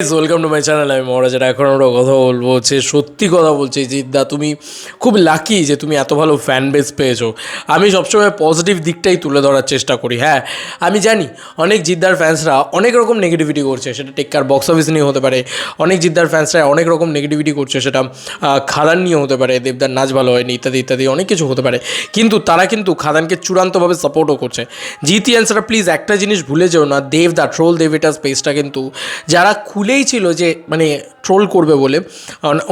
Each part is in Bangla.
ওয়েলকাম টু মাই চ্যানেল আমি মহারাজ, আর এখন আমরা কথা বলব হচ্ছে, সত্যি কথা বলছি, জিদ্দা, তুমি খুব লাকি যে তুমি এত ভালো ফ্যান বেস পেয়েছ। আমি সবসময় পজিটিভ দিকটাই তুলে ধরার চেষ্টা করি হ্যাঁ। আমি জানি, অনেক জিদ্দার ফ্যান্সরা অনেক রকম নেগেটিভিটি করছে, সেটা টেক্কার বক্স অফিস নিয়ে হতে পারে। অনেক জিদ্দার ফ্যান্সরা অনেক রকম নেগেটিভিটি করছে, সেটা খাদান নিয়ে হতে পারে, দেবদার নাচ ভালো হয়নি, ইত্যাদি ইত্যাদি, অনেক কিছু হতে পারে। কিন্তু তারা কিন্তু খাদানকে চূড়ান্তভাবে সাপোর্টও করছে। জিতিয়ান্সরা প্লিজ একটা জিনিস ভুলে যেও না দেব দা ট্রোল দেবিটার স্পেসটা কিন্তু, যারা খুলেই ছিল যে মানে ট্রোল করবে বলে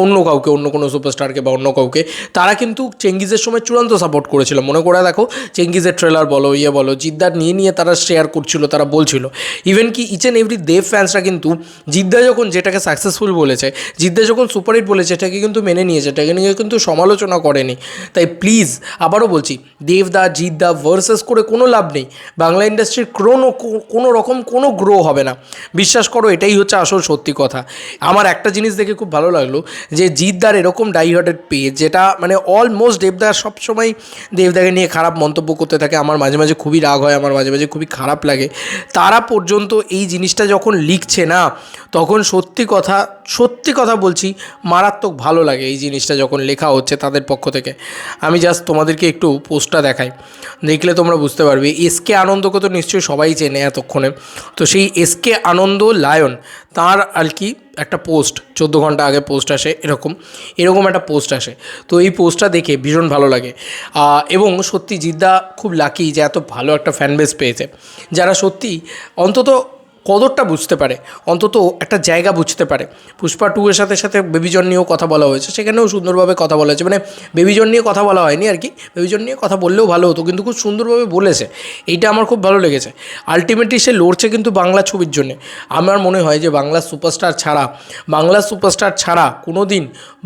অন্য কাউকে, অন্য কোনো সুপারস্টারকে বা অন্য কাউকে, তারা কিন্তু চেঙ্গিজের সময় চূড়ান্ত সাপোর্ট করেছিল। মনে করে দেখো, চেঙ্গিজের ট্রেলার বলো ইয়ে বলো, জিদ্দার নিয়ে নিয়ে তারা শেয়ার করছিল, তারা বলছিল। ইভেন কি ইচ অ্যান্ড এভরি দেব ফ্যান্সরা কিন্তু, জিদ্দা যখন যেটাকে সাকসেসফুল বলেছে, জিদ্দা যখন সুপারহিট বলেছে, এটাকে কিন্তু মেনে নিয়েছে, এটাকে নিয়ে কিন্তু সমালোচনা করেনি। তাই প্লিজ আবারও বলছি, দেবদা, জিদ্দা ভার্সেস করে কোনো লাভ নেই। বাংলা ইন্ডাস্ট্রির কোনো কোনো রকম কোনো গ্রো হবে না। বিশ্বাস করো, এটাই হচ্ছে আসল সত্যি কথা। আমার একটা জিনিস দেখে খুব ভালো লাগল যে জিদ্দার এরকম ডাইহার্টেড পেজ যেটা মানে অলমোস্ট দেবদা সবসময় দেবদাকে নিয়ে খারাপ মন্তব্য করতে থাকে, আমার মাঝে মাঝে খুবই রাগ হয়, আমার মাঝে মাঝে খুবই খারাপ লাগে। তারা পর্যন্ত এই জিনিসটা যখন লিখছে না, তখন সত্যি কথা সত্যি কথা বলছি, মারাত্মক ভালো লাগে এই জিনিসটা যখন লেখা হচ্ছে তাদের পক্ষ থেকে। আমি জাস্ট তোমাদেরকে একটু পোস্টটা দেখাই। দেখলে তোমরা বুঝতে পারবে এসকে আনন্দকে তো নিশ্চয়ই সবাই চেনে এতক্ষণে। তো সেই এসকে আনন্দ লায়ন তার আর কি একটা পোস্ট চোদ্দ ঘণ্টা আগে পোস্ট আসে এরকম এরকম একটা পোস্ট আসে। তো এই পোস্টটা দেখে ভীষণ ভালো লাগে। এবং সত্যি জিদ্দা খুব লাকি যে এত ভালো একটা ফ্যান বেস পেয়েছে। যারা সত্যি অন্তত কদরটা বুঝতে পারে, অন্তত একটা জায়গা বুঝতে পারে। পুষ্পা টু এর সাথে সাথে বেবিজন নিয়েও কথা বলা হয়েছে, সেখানেও সুন্দরভাবে কথা বলা হয়েছে। মানে বেবিজন নিয়ে কথা বলা হয়নি আর কি বেবিজন নিয়ে কথা বললেও ভালো হতো, কিন্তু খুব সুন্দরভাবে বলেছে। এইটা আমার খুব ভালো লেগেছে। আলটিমেটলি সে লড়ছে কিন্তু বাংলা ছবির জন্যে। আমার মনে হয় যে বাংলা সুপারস্টার ছাড়া, বাংলা সুপারস্টার ছাড়া কোনো দিন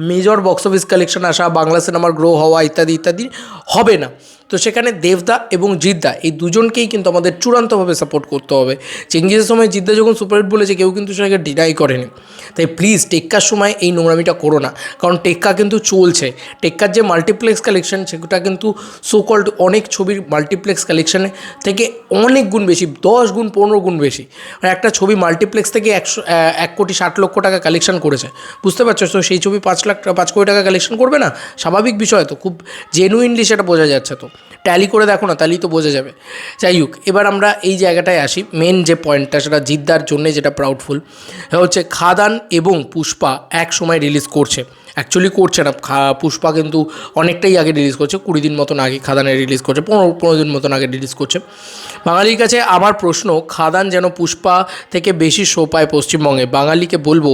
মেজর বক্স অফিস কালেকশন আসা, বাংলা সিনেমার গ্রো হওয়া ইত্যাদি ইত্যাদি হবে না। তো সেখানে দেবদা এবং জিদ্দা এই দুজনকেই কিন্তু আমাদের চূড়ান্তভাবে সাপোর্ট করতে হবে। চেঙ্গিজের সময় জিদ্দা যখন সুপারহিট বলেছে, কেউ কিন্তু সেটাকে ডিনাই করেনি। তাই প্লিজ টেক্কার সময় এই নোংরামিটা করো না। কারণ টেক্কা কিন্তু চলছে। টেক্কার যে মাল্টিপ্লেক্স কালেকশন সেটা কিন্তু সোকল্ড অনেক ছবির মাল্টিপ্লেক্স কালেকশানে থেকে অনেক গুণ বেশি, দশ গুণ, পনেরো গুণ বেশি। মানে একটা ছবি মাল্টিপ্লেক্স থেকে একশো এক কোটি, ষাট লক্ষ টাকা কালেকশন করেছে। বুঝতে পারছ? তো সেই ছবি পাঁচ লাখ, পাঁচ কোটি টাকা কালেকশন করবে না? স্বাভাবিক বিষয় তো। খুব জেনুইনলি সেটা বোঝা যাচ্ছে তো। ট্যালি করে দেখো না তাহলেই তো বোঝা যাবে। যাই হোক, এবার আমরা এই জায়গাটায় আসি। মেন যে পয়েন্টটা সেটা জিদ্দার জন্যে যেটা প্রাউডফুল হচ্ছে খাদান এবং পুষ্পা এক সময় রিলিজ করছে। অ্যাকচুয়ালি করছে না। পুষ্পা কিন্তু অনেকটাই আগে রিলিজ করছে, কুড়ি দিন মতন আগে খাদানে রিলিজ করছে, পনেরো পনেরো দিন মতন আগে রিলিজ করছে। বাঙালির কাছে আমার প্রশ্ন, খাদান যেন পুষ্পা থেকে বেশি শো পায় পশ্চিমবঙ্গে? বাঙালিকে বলব,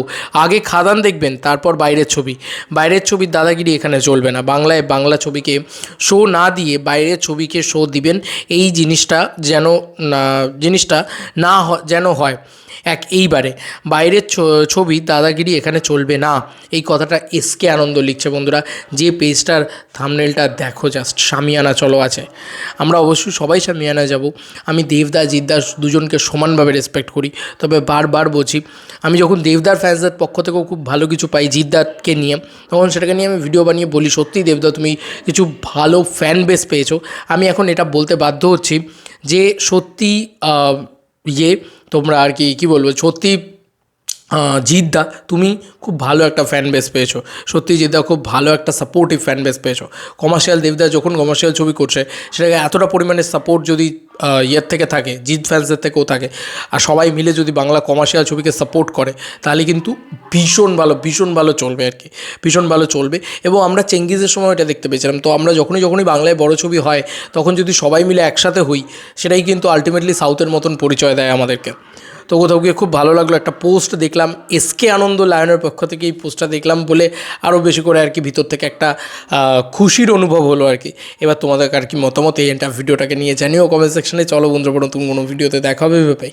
আগে খাদান দেখবেন, তারপর বাইরের ছবি। বাইরের ছবির দাদাগিরি এখানে চলবে না। বাংলায় বাংলা ছবিকে শো না দিয়ে বাইরের ছবিকে শো দিবেন, এই জিনিসটা যেন জিনিসটা না যেন হয়। এক এইবারে। বাইরের ছবি দাদাগিরি এখানে চলবে না। এই কথাটা এসকে আনন্দ লিখছে বন্ধুরা। যে পেজটার থামনেলটা দেখো জাস্ট সামিয়ানা চলো আছে। আমরা অবশ্যই সবাই সামিয়ানা যাব। আমি দেবদা জিদ্দার দুজনকে সমানভাবে রেসপেক্ট করি। তবে বারবার বলছি, আমি যখন দেবদার ফ্যান্সদের পক্ষ থেকেও খুব ভালো কিছু পাই জিদ্দারকে নিয়ে, তখন সেটাকে নিয়ে আমি ভিডিও বানিয়ে বলি সত্যি দেবদা, তুমি কিছু ভালো ফ্যান বেস পেয়েছ। আমি এখন এটা বলতে বাধ্য হচ্ছি যে সত্যি ইয়ে তোমরা আর কি, কী বলব, সত্যি জিদ্দা তুমি খুব ভালো একটা ফ্যান বেস পেয়েছ। সত্যি জিদ্দা খুব ভালো একটা সাপোর্টিভ ফ্যান বেস পেয়েছ। কমার্শিয়াল দেবদা যখন কমার্শিয়াল ছবি করছে, সেটাকে এতটা পরিমাণে সাপোর্ট যদি ইয়ের থেকে থাকে, জিদ ফ্যান্সদের থেকেও থাকে। আর সবাই মিলে যদি বাংলা কমার্শিয়াল ছবিকে সাপোর্ট করে, তাহলে কিন্তু ভীষণ ভালো ভীষণ ভালো চলবে আর কি। ভীষণ ভালো চলবে। এবং আমরা চেঙ্গিজের সময় এটা দেখতে পেয়েছিলাম। তো আমরা যখনই যখনই বাংলায় বড় ছবি হয়, তখন যদি সবাই মিলে একসাথে হই, সেটাই কিন্তু আলটিমেটলি সাউথের মতন পরিচয় দেয় আমাদেরকে। তো কোথাও গিয়ে খুব ভালো লাগল একটা পোস্ট দেখলাম। এসকে আনন্দ লায়নের পক্ষ থেকে এই পোস্টটা দেখলাম বলে আরও বেশি করে আর কি ভিতর থেকে একটা খুশির অনুভব হলো আর কি। এবার তোমাদের আর কি মতামত এই ভিডিওটাকে নিয়ে জানিও কমেন্ট সেকশনে। চলো বন্ধুরা নতুন কোনো ভিডিওতে দেখা ভেবে ভেবে